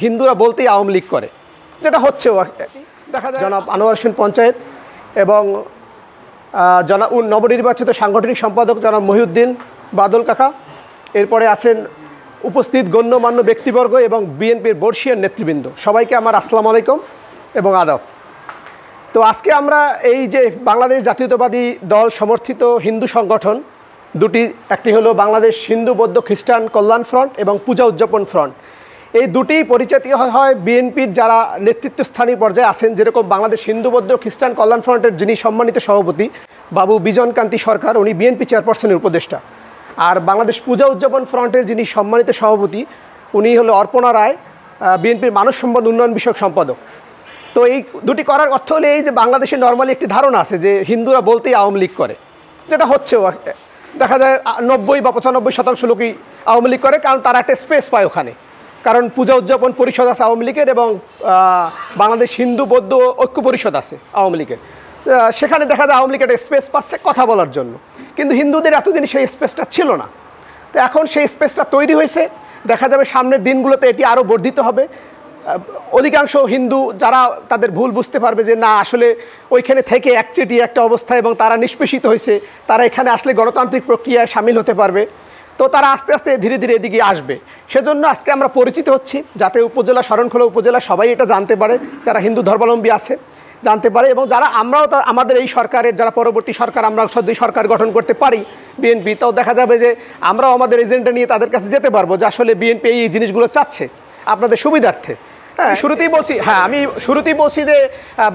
হিন্দুরা বলতেই আওয়ামী লীগ করে। যেটা হচ্ছেও দেখা যায়। জনাব আনোয়ার হোসেন পঞ্চায়েত এবং উন- নবনির্বাচিত সাংগঠনিক সম্পাদক জনাব মহিউদ্দিন বাদল কাকা। এরপরে আছেন উপস্থিত গণ্যমান্য ব্যক্তিবর্গ এবং বিএনপির বর্ষিয়ান নেতৃবৃন্দ। সবাইকে আমার আসসালামু আলাইকুম এবং আদব। তো আজকে আমরা এই যে বাংলাদেশ জাতীয়তাবাদী দল সমর্থিত হিন্দু সংগঠন দুটি একটি হলো বাংলাদেশ হিন্দু বৌদ্ধ খ্রিস্টান কল্যাণ ফ্রন্ট এবং পূজা উদযাপন ফ্রন্ট। এই দুটি পরিচিত হয় বিএনপির যারা নেতৃত্বস্থানীয় পর্যায়ে আছেন, যেরকম বাংলাদেশ হিন্দু, বৌদ্ধ, খ্রিস্টান কল্যাণ ফ্রন্টের যিনি সম্মানিত সভাপতি, বাবু বিজন কান্তি সরকার, উনি বিএনপি চেয়ারপারসনের উপদেষ্টা। আর বাংলাদেশ পূজা উদযাপন ফ্রন্টের যিনি সম্মানিত সভাপতি, উনি হলো অর্পণা রায় বিএনপির মানব সম্পদ উন্নয়ন বিষয়ক সম্পাদক। তো এই দুটি করার অর্থ হলো এই যে বাংলাদেশে নর্মালি একটি ধারণা আছে যে হিন্দুরা বলতেই আওয়ামী লীগ করে, যেটা হচ্ছেও, দেখা যায় নব্বই বা পঁচানব্বই শতাংশ লোকই আওয়ামী লীগ করে, কারণ তারা একটা স্পেস পায় ওখানে। কারণ পূজা উদযাপন পরিষদ আছে আওয়ামী লীগের এবং বাংলাদেশ হিন্দু বৌদ্ধ ঐক্য পরিষদ আছে আওয়ামী লীগের। সেখানে দেখা যায় আওয়ামী লীগ স্পেস পাচ্ছে কথা বলার জন্য। কিন্তু হিন্দুদের এতদিন সেই স্পেসটা ছিল না। তো এখন সেই স্পেসটা তৈরি হয়েছে। দেখা যাবে সামনের দিনগুলোতে এটি আরও বর্ধিত হবে। অধিকাংশ হিন্দু যারা তাদের ভুল বুঝতে পারবে যে না, আসলে ওইখানে থেকে একচেটি একটা অবস্থা এবং তারা নিষ্পেষিত হয়েছে। তারা এখানে আসলে গণতান্ত্রিক প্রক্রিয়ায় সামিল হতে পারবে। তো তারা আস্তে আস্তে ধীরে ধীরে এদিকে আসবে। সেজন্য আজকে আমরা পরিচিত হচ্ছি, যাতে উপজেলা শরণখোলা উপজেলা সবাই এটা জানতে পারে, যারা হিন্দু ধর্মাবলম্বী আছে, জানতে পারে এবং যারা আমরাও আমাদের এই সরকারের, যারা পরবর্তী সরকার, আমরা সদ্যই সরকার গঠন করতে পারি, বিএনপি তাও দেখা যাবে যে আমরাও আমাদের এজেন্ডা নিয়ে তাদের কাছে যেতে পারব যে আসলে বিএনপি এই জিনিসগুলো চাচ্ছে। আপনাদের সুবিধার্থে। শুরুতেই বলছি হ্যাঁ আমি শুরুতেই বলছি যে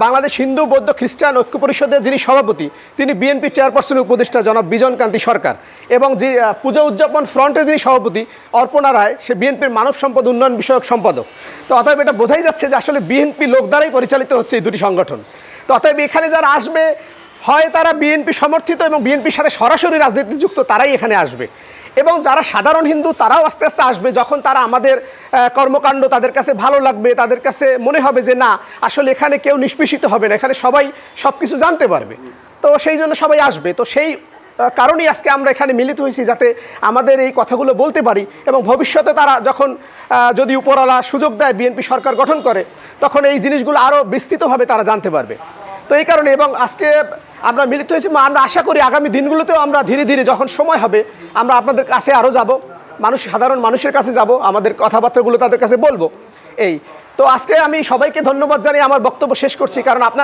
বাংলাদেশ হিন্দু বৌদ্ধ খ্রিস্টান ঐক্য পরিষদের যিনি সভাপতি, তিনি বিএনপি চেয়ারপারসন উপদেষ্টা জনাব বিজন কান্তি সরকার এবং যে পূজা উদযাপন ফ্রন্টের যিনি সভাপতি, অর্পণা রায়, সে বিএনপির মানব সম্পদ উন্নয়ন বিষয়ক সম্পাদক। তো অতএব এটা বোঝাই যাচ্ছে যে আসলে বিএনপি লোক দ্বারাই পরিচালিত হচ্ছে এই দুটি সংগঠন। তো অতএব এখানে যারা আসবে, হয় তারা বিএনপি সমর্থিত এবং বিএনপির সাথে সরাসরি রাজনীতি যুক্ত, তারাই এখানে আসবে। এবং যারা সাধারণ হিন্দু, তারাও আস্তে আস্তে আসবে। যখন তারা আমাদের কর্মকাণ্ড তাদের কাছে ভালো লাগবে, তাদের কাছে মনে হবে যে না, আসলে এখানে কেউ নিষ্পেষিত হবে না, এখানে সবাই সব কিছু জানতে পারবে। তো সেই জন্য সবাই আসবে। তো সেই কারণেই আজকে আমরা এখানে মিলিত হয়েছি যাতে আমাদের এই কথাগুলো বলতে পারি এবং ভবিষ্যতে তারা যখন যদি উপরওয়ালা সুযোগ দেয়, বিএনপি সরকার গঠন করে, তখন এই জিনিসগুলো আরও বিস্তৃতভাবে তারা জানতে পারবে। তো এই কারণে এবং আজকে আমরা মিলিত হয়েছি আমরা আশা করি আগামী দিনগুলোতেও আমরা ধীরে ধীরে যখন সময় হবে, আমরা আপনাদের কাছে আরও যাব। মানুষ, সাধারণ মানুষের কাছে যাব, আমাদের কথাবার্তাগুলো তাদের কাছে বলব। এই, তো আজকে আমি সবাইকে ধন্যবাদ জানিয়ে আমার বক্তব্য শেষ করছি, কারণ আপনার